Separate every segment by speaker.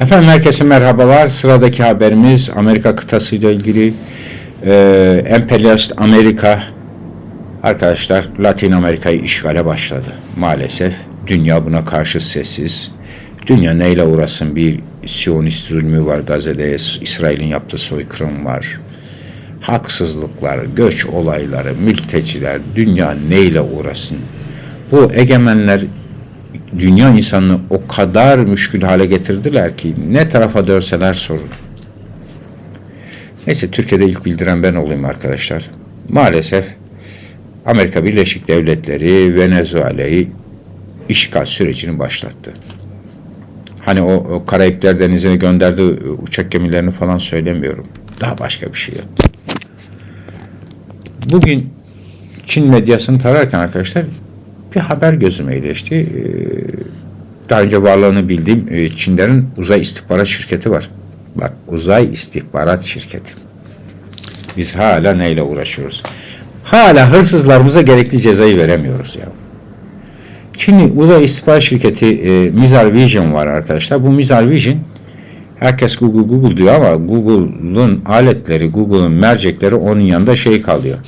Speaker 1: Efendim herkese merhabalar. Sıradaki haberimiz Amerika kıtasıyla ilgili. Ee, emperyalist Amerika arkadaşlar Latin Amerika'yı işgale başladı. Maalesef dünya buna karşı sessiz. Dünya neyle uğrasın bir Siyonist zulmü var Gazze'de, İsrail'in yaptığı soykırım var. Haksızlıklar, göç olayları, mülteciler, dünya neyle uğrasın? Bu egemenler dünya insanını o kadar müşkül hale getirdiler ki ne tarafa dönseler sorun. Neyse Türkiye'de ilk bildiren ben olayım arkadaşlar. Maalesef Amerika Birleşik Devletleri Venezuela'yı işgal sürecini başlattı. Hani o, o Karayipler Denizi'ne gönderdiği uçak gemilerini falan söylemiyorum. Daha başka bir şey yaptı. Bugün Çin medyasını tararken arkadaşlar bir haber gözüme iyileşti. Ee, Daha önce varlığını bildiğim e, Çinlerin uzay istihbarat şirketi var. Bak uzay istihbarat şirketi. Biz hala neyle uğraşıyoruz? Hala hırsızlarımıza gerekli cezayı veremiyoruz ya. Çinli uzay istihbarat şirketi e, Mizar Vision var arkadaşlar. Bu Mizar Vision herkes Google Google diyor ama Google'un aletleri, Google'un mercekleri onun yanında şey kalıyor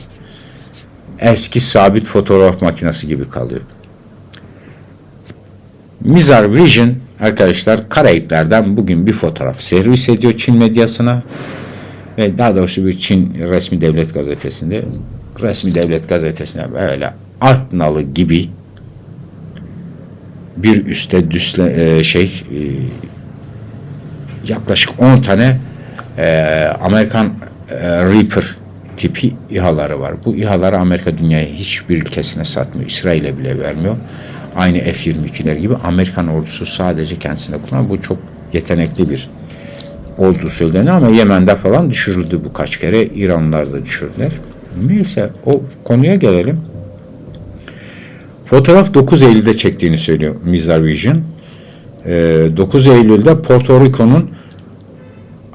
Speaker 1: eski sabit fotoğraf makinesi gibi kalıyor. Mizar Vision arkadaşlar Karayipler'den bugün bir fotoğraf servis ediyor Çin medyasına ve daha doğrusu bir Çin resmi devlet gazetesinde resmi devlet gazetesine böyle art nalı gibi bir üstte düsle e, şey e, yaklaşık 10 tane e, Amerikan Reaper tipi İHA'ları var. Bu İHA'ları Amerika dünyaya hiçbir ülkesine satmıyor. İsrail'e bile vermiyor. Aynı F-22'ler gibi Amerikan ordusu sadece kendisinde kullanıyor. Bu çok yetenekli bir olduğu söyleniyor ama Yemen'de falan düşürüldü bu kaç kere. İranlılar da düşürdüler. Neyse o konuya gelelim. Fotoğraf 9 Eylül'de çektiğini söylüyor Mizar Vision. 9 Eylül'de Porto Rico'nun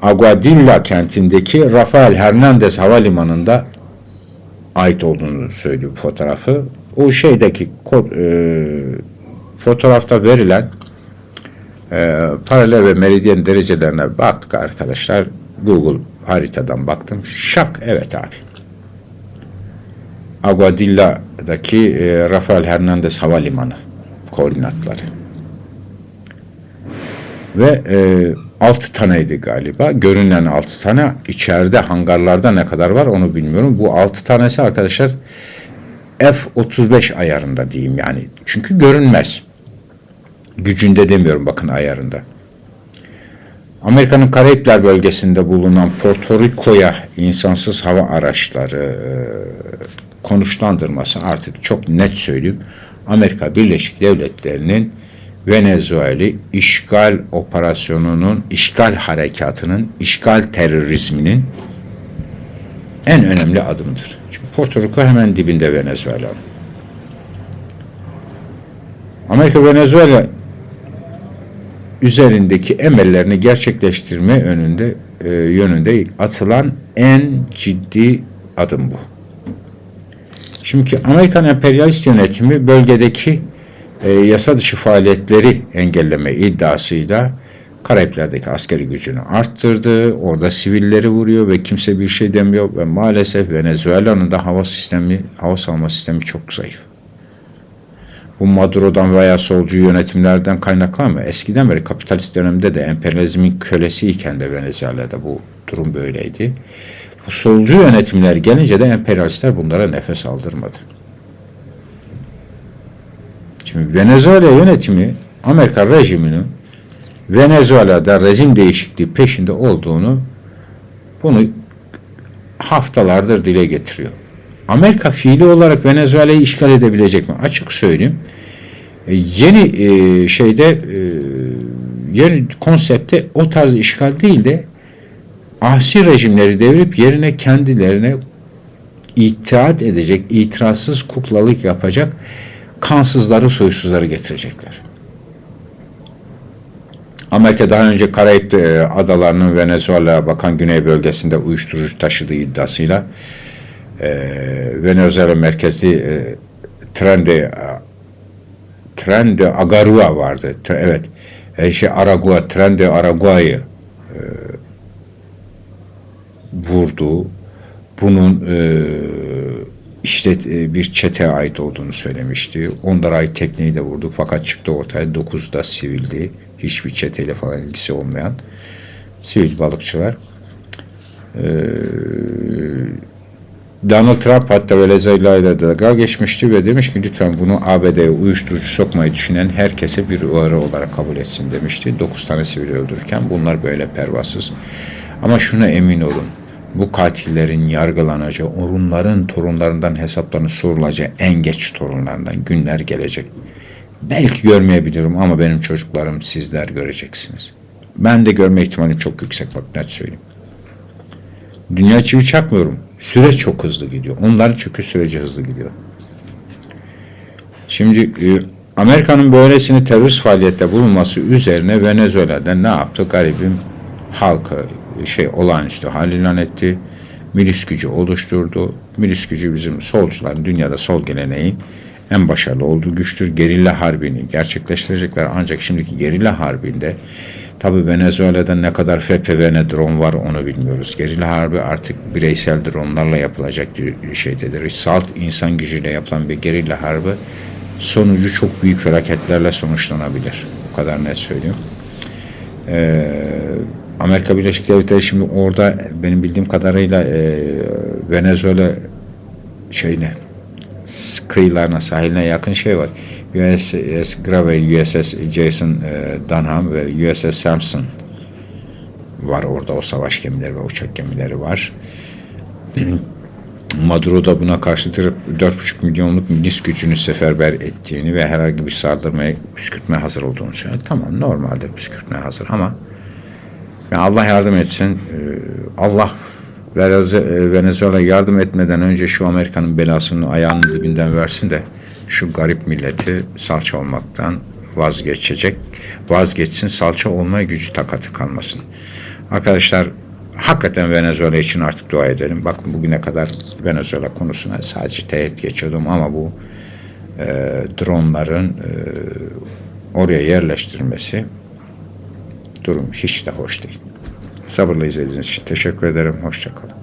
Speaker 1: Aguadilla kentindeki Rafael Hernandez Havalimanı'nda ait olduğunu söylüyor bu fotoğrafı. O şeydeki e, fotoğrafta verilen e, paralel ve meridyen derecelerine baktık arkadaşlar. Google haritadan baktım. Şak evet abi. Aguadilla'daki e, Rafael Hernandez Havalimanı koordinatları. Ve e, 6 taneydi galiba. Görünen 6 tane. İçeride hangarlarda ne kadar var onu bilmiyorum. Bu 6 tanesi arkadaşlar F-35 ayarında diyeyim yani. Çünkü görünmez. Gücünde demiyorum bakın ayarında. Amerika'nın Karayipler bölgesinde bulunan Porto Rico'ya insansız hava araçları e, konuşlandırması artık çok net söyleyeyim. Amerika Birleşik Devletleri'nin Venezuela işgal operasyonunun, işgal harekatının, işgal terörizminin en önemli adımıdır. Çünkü Porto Rico hemen dibinde Venezuela. Amerika Venezuela üzerindeki emellerini gerçekleştirme önünde e, yönünde atılan en ciddi adım bu. Şimdi Amerikan emperyalist yönetimi bölgedeki e, yasa dışı faaliyetleri engelleme iddiasıyla Karayipler'deki askeri gücünü arttırdı. Orada sivilleri vuruyor ve kimse bir şey demiyor ve maalesef Venezuela'nın da hava sistemi, hava savunma sistemi çok zayıf. Bu Maduro'dan veya solcu yönetimlerden kaynaklanmıyor. Eskiden beri kapitalist dönemde de emperyalizmin kölesiyken de Venezuela'da bu durum böyleydi. Bu solcu yönetimler gelince de emperyalistler bunlara nefes aldırmadı. Şimdi Venezuela yönetimi Amerika rejiminin Venezuela'da rejim değişikliği peşinde olduğunu bunu haftalardır dile getiriyor. Amerika fiili olarak Venezuela'yı işgal edebilecek mi? Açık söyleyeyim. E, yeni e, şeyde e, yeni konsepte o tarz işgal değil de ahsi rejimleri devirip yerine kendilerine itaat edecek, itirazsız kuklalık yapacak kansızları, soysuzları getirecekler. Amerika daha önce Karayip e, adalarının Venezuela'ya bakan güney bölgesinde uyuşturucu taşıdığı iddiasıyla e, Venezuela merkezli e, Trende Trende Agarua vardı. Evet. e, şey Aragua, Tren de Aragua'yı e, vurdu. Bunun e, işte e, bir çete ait olduğunu söylemişti. Onlara ait tekneyi de vurdu. Fakat çıktı ortaya 9 da sivildi. Hiçbir çeteyle falan ilgisi olmayan sivil balıkçılar. Ee, Donald Trump hatta Venezuela ile de dalga geçmişti ve demiş ki lütfen bunu ABD'ye uyuşturucu sokmayı düşünen herkese bir uyarı olarak kabul etsin demişti. 9 tane sivil öldürürken bunlar böyle pervasız. Ama şuna emin olun. Bu katillerin yargılanacağı, onların torunlarından hesaplarını sorulacağı en geç torunlarından günler gelecek. Belki görmeyebilirim ama benim çocuklarım sizler göreceksiniz. Ben de görme ihtimalim çok yüksek bak net söyleyeyim. Dünya çivi çakmıyorum. Süreç çok hızlı gidiyor. Onların çünkü süreci hızlı gidiyor. Şimdi e, Amerika'nın böylesine terörist faaliyette bulunması üzerine Venezuela'da ne yaptı? Garibim halkı şey olağanüstü hal ilan etti. Milis gücü oluşturdu. Milis gücü bizim solcuların dünyada sol geleneğin en başarılı olduğu güçtür. Gerilla harbini gerçekleştirecekler. Ancak şimdiki gerilla harbinde tabi Venezuela'da ne kadar FPV ne drone var onu bilmiyoruz. Gerilla harbi artık bireysel dronlarla yapılacak şeydedir. Salt insan gücüyle yapılan bir gerilla harbi sonucu çok büyük felaketlerle sonuçlanabilir. Bu kadar net söyleyeyim. Ee, Amerika Birleşik Devletleri şimdi orada benim bildiğim kadarıyla e, Venezuela şeyine kıyılarına, sahiline yakın şey var. USS Grave, USS Jason e, Dunham ve USS Sampson var orada o savaş gemileri ve uçak gemileri var. Maduro da buna karşı 4,5 milyonluk milis gücünü seferber ettiğini ve herhangi bir saldırmaya püskürtmeye hazır olduğunu söyledi. Tamam normaldir püskürtmeye hazır ama yani Allah yardım etsin. Ee, Allah Venezuela yardım etmeden önce şu Amerika'nın belasını ayağının dibinden versin de şu garip milleti salça olmaktan vazgeçecek. Vazgeçsin salça olmaya gücü takatı kalmasın. Arkadaşlar hakikaten Venezuela için artık dua edelim. Bakın bugüne kadar Venezuela konusuna sadece teğet geçiyordum ama bu e, dronların e, oraya yerleştirmesi durum hiç de hoş değil. Sabırla izlediğiniz için teşekkür ederim. Hoşçakalın.